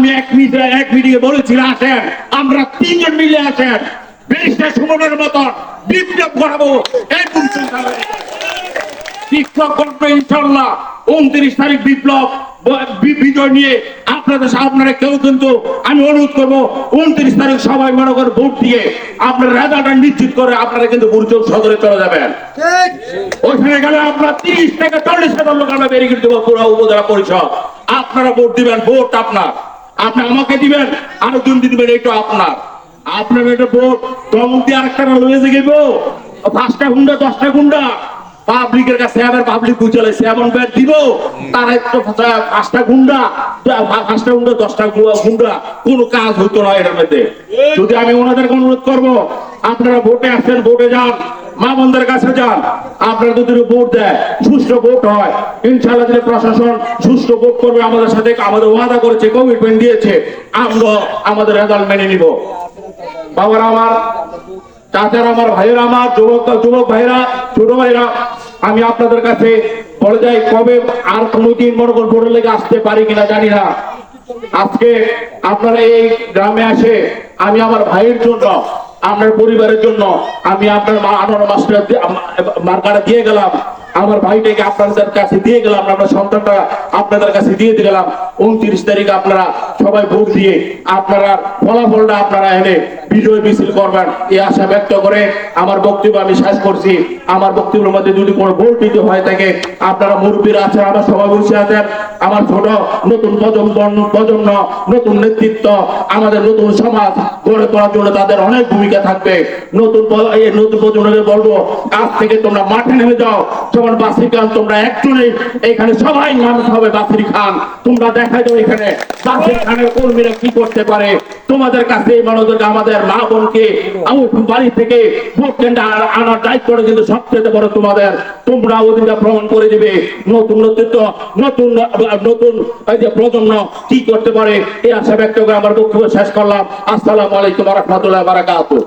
আমি এক মিনিটে এক মিনিটে বলেছিলাম আসেন আমরা তিনজন মিলে আসেন ব্যারিস্টার সুমনের মতন বিপ্লব করাবো শিক্ষক করবে ইনশাল্লাহ উনত্রিশ তারিখ বিপ্লব বিজয় নিয়ে আপনাদের আপনারা কেউ কিন্তু আমি অনুরোধ করব উনত্রিশ তারিখ সবাই মনে করে ভোট দিয়ে আপনার রেজাল্টটা নিশ্চিত করে আপনারা কিন্তু বুরচক সদরে চলে যাবেন। ওইখানে গেলে আপনার তিরিশ থেকে চল্লিশ হাজার লোক আমরা বেরিয়ে দেবো পুরো উপজেলা পরিষদ। আপনারা ভোট দিবেন ভোট আপনার। আপনি আমাকে দিবেন, আরও জন দিবেন এটা আপনার। আপনার এটা ভোট দমক দিয়ে আরেকটা লয়ে যাইব পাঁচটা গুন্ডা, দশটা গুন্ডা। পাবলিকের কাছে আবার পাবলিক বুঝলে এমন ব্যাট দিব, তারা একটু পাঁচটা গুন্ডা পাঁচটা গুন্ডা, দশটা গুন্ডা। কোনো কাজ হতো না এটার মধ্যে। যদি আমি ওনাদেরকে অনুরোধ করব, আপনারা ভোটে আসেন ভোটে যান। মা বোনদের কাছে যান। আপনারা যদি ভোট দেয়, সুষ্ঠু ভোট হয়। ইনশাআল্লাহ যদি প্রশাসন সুষ্ঠু ভোট করবে, আমাদের সাথে আমাদের ওয়াদা করেছে কমিটমেন্ট দিয়েছে আমরা আমাদের রেজাল্ট মেনে নিব। বাবার আমার, চাচার আমার, ভাইয়েরা আমার, যুবক যুবক ভাইরা ছোট ভাইরা আমি আপনাদের কাছে যাই, কবে আর কোনোদিন মনে করুন ভোটের লেগে আসতে পারি কিনা জানি না। আজকে আপনারা এই গ্রামে আসে আমি আমার ভাইয়ের জন্য আপনার পরিবারের জন্য আমি আপনার মা আনোয়ার মাস্টার মার্কাটা দিয়ে গেলাম। আমার ভাইটাকে আপনাদের কাছে দিয়ে গেলাম আপনার সন্তানটা আপনাদের কাছে দিয়ে দিলাম উনত্রিশ তারিখ আপনারা সবাই ভোট দিয়ে আপনারা ফলাফলটা আপনারা এনে বিজয় মিছিল করবেন এই আশা ব্যক্ত করে আমার বক্তব্য আমি শেষ করছি। আমার বক্তব্যের মধ্যে যদি কোনো ভুল দিতে হয় থাকে আপনারা মুরব্বীরা আছেন, আমার সবাই বসে আছেন, আমার ছোট নতুন প্রজন্ম নতুন নেতৃত্ব, আমাদের নতুন সমাজ গড়ে তোলার জন্য তাদের অনেক ভূমিকা থাকবে। নতুন নতুন প্রজন্মকে বলব, আজ থেকে তোমরা মাঠে নেমে যাও। যেমন বাসির খান তোমরা একজনই, এখানে সবাই নামতে হবে বাসির খান। তোমরা দেখা যাও এখানে বাসির খানের কর্মীরা কি করতে পারে? তোমাদের কাছে এই মনোযোগ আমাদের মা বোনকে বাড়ি থেকে আনার দায়িত্বটা কিন্তু সবচেয়ে বড় তোমাদের, তোমরা ওদিনটা ভ্রমণ করে দিবে। নতুন নেতৃত্ব, নতুন নতুন যে প্রজন্ম কি করতে পারে, এই আশা ব্যক্ত করে আমার বক্তব্য শেষ করলাম। আসসালামু আলাইকুম রহমতুল্লাহ বারাকাতুহ।